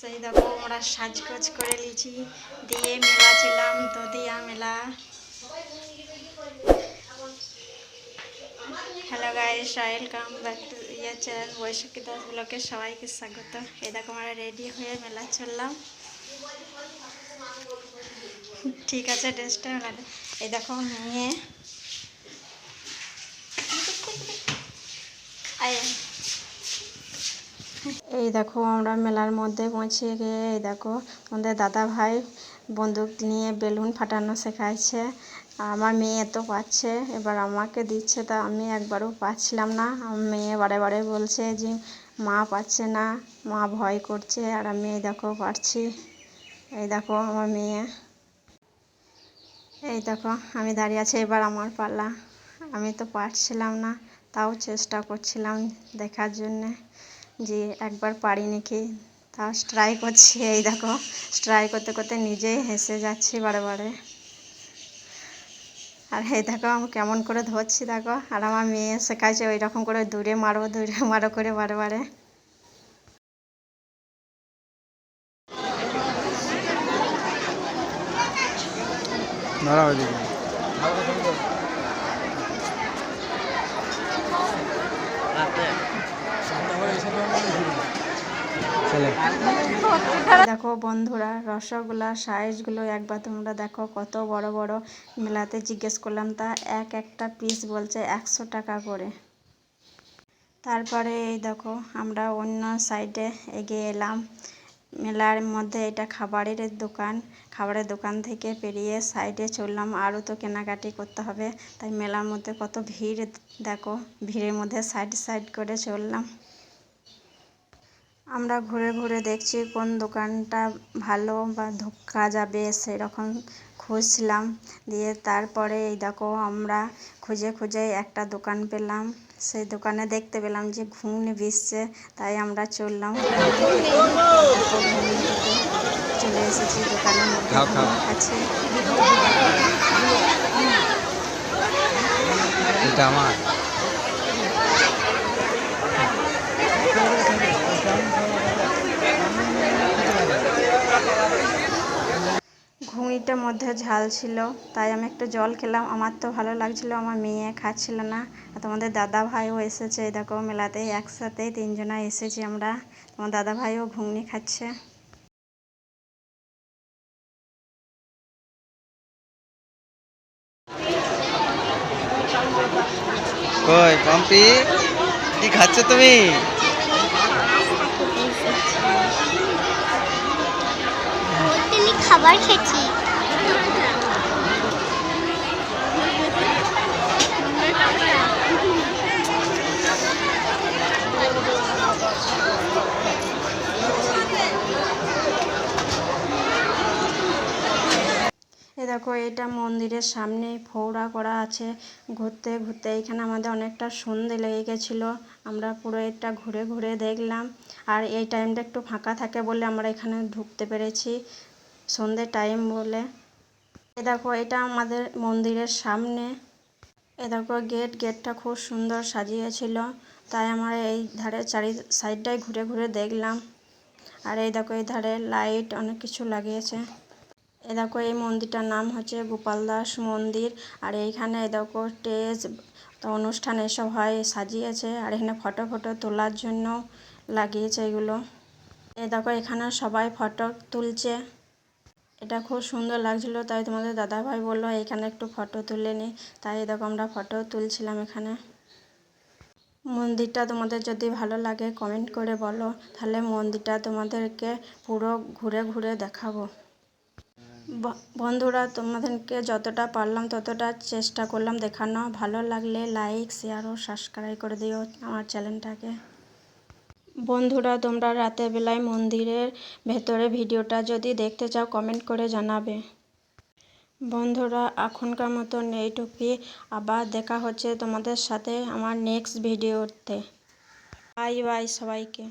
সেই দেখো আমরা সাজগোজ করে নিয়েছি। দিয়ে মেলা ছিলাম দদিয়া মেলা। Hello guys welcome back to your channel Baishakhi Das ব্লকে সবাইকে স্বাগত। এই দেখো আমরা রেডি হয়ে মেলা চললাম। ঠিক আছে ড্রেসটা মেলা এই দেখো মেয়ে এই দেখো আমরা মেলার মধ্যে পৌঁছে গিয়ে, এই দেখো আমাদের দাদা ভাই বন্দুক নিয়ে বেলুন ফাটানো শেখাইছে। আমার মেয়ে তো পাচ্ছে, এবার আমাকে দিচ্ছে, তা আমি একবারও পাচ্ছিলাম না। আমার মেয়ে বারে বারে বলছে যে, মা পাচ্ছে না, মা ভয় করছে, আর আমি এই দেখো পারছি। এই দেখো আমার মেয়ে। এই দেখো আমি দাঁড়িয়ে আছি, এবার আমার পালা আমি তো পারছিলাম না, তাও চেষ্টা করছিলাম দেখার জন্যে। যে একবার পারি নাকি? তা ট্রাই করছি এই দেখো। ট্রাই করতে করতে নিজেই হেসে যাচ্ছি বারে বারে। আর এই দেখো, আমি কেমন করে ধরছি দেখো। আর আমার মেয়ে শেখাচ্ছে ওই রকম করে দূরে মারো দূরে মারো করে বারে বারে। দাঁড়াও এদিকে চলে দেখো বন্ধুরা, রসগোল্লা সাইজগুলো একবার তোমরা দেখো, কত বড় বড় মেলাতে জিজ্ঞেস করলাম, তা এক একটা পিস বলছে একশো টাকা করে। তারপরে এই দেখো, আমরা অন্য সাইডে এগিয়ে এলাম। মেলার মধ্যে এটা খাবারের দোকান খাবারের দোকান থেকে পেরিয়ে সাইডে চললাম, আরও তো কেনাকাটি করতে হবে, তাই মেলার মধ্যে কত ভিড়, দেখো, ভিড়ের মধ্যে সাইড সাইড করে চললাম। আমরা ঘুরে ঘুরে দেখছি কোন দোকানটা ভালো বা ঢোকা যাবে সেরকম খুঁজছিলাম দিয়ে তারপরে এই দেখো আমরা খুঁজে খুঁজে একটা দোকান পেলাম। সেই দোকানে দেখতে পেলাম যে ঘুগনি বিচছে তাই আমরা চললাম। চলে এসেছি দোকানের মধ্যে। এটা আমার। ঘুগনিটার মধ্যে ঝাল ছিল তাই আমি একটু জল খেলাম। আমার তো ভালো লাগছিল আমার মেয়ে খাচ্ছিল না। আর তোমাদের দাদা ভাইও এসেছে এই দেখো মেলাতে একসাথে তিনজনা এসেছি আমরা। তোমার দাদা ভাইও ঘুগনি খাচ্ছে। কই পম্পি? কি খাচ্ছ তুমি? খাবার খেয়েছি। দেখো, এটা মন্দিরের সামনে ফৌড়া করা আছে। ঘুরতে ঘুরতে এখানে আমাদের অনেকটা সন্ধে লেগে গেছিল। আমরা পুরো এটা ঘুরে ঘুরে দেখলাম। আর এই টাইমটা একটু ফাঁকা থাকে বলে আমরা এখানে ঢুকতে পেরেছি। সন্ধে টাইম বলে। এ দেখো, এটা আমাদের মন্দিরের সামনে। এ দেখো গেট গেটটা খুব সুন্দর সাজিয়েছিল। তাই আমরা এই ধারে চারি সাইডটাই ঘুরে ঘুরে দেখলাম। আর এই দেখো, এই ধারে লাইট অনেক কিছু লাগিয়েছে। এ দেখো এই মন্দিরটার নাম হচ্ছে গোপাল দাস মন্দির। আর এইখানে এ দেখো স্টেজ অনুষ্ঠান এসব হয় সাজিয়েছে। আর এখানে ফটো ফটো তোলার জন্য লাগিয়েছে এগুলো। এ দেখো এখানে সবাই ফটো তুলছে। এটা খুব সুন্দর লাগছিল, তাই তোমাদের দাদা ভাই বলল এখানে একটু ফটো তুলে নি। তাই এই দেখো আমরা ফটো তুলছিলাম এখানে। মন্দিরটা তোমাদের যদি ভালো লাগে কমেন্ট করে বলো, তাহলে মন্দিরটা তোমাদেরকে পুরো ঘুরে ঘুরে দেখাবো। বন্ধুরা, তোমাদেরকে যতটা পারলাম ততটা চেষ্টা করলাম দেখানো। ভালো লাগলে লাইক শেয়ার ও সাবস্ক্রাইব করে দিও আমার চ্যানেলটাকে বন্ধুরা, তোমরা রাতের বেলায় মন্দিরের ভেতরে ভিডিওটা যদি দেখতে চাও কমেন্ট করে জানাবে। বন্ধুরা, এখনকার মতন এইটুকুই। আবার দেখা হচ্ছে তোমাদের সাথে আমার নেক্সট ভিডিওতে বাই বাই সবাইকে।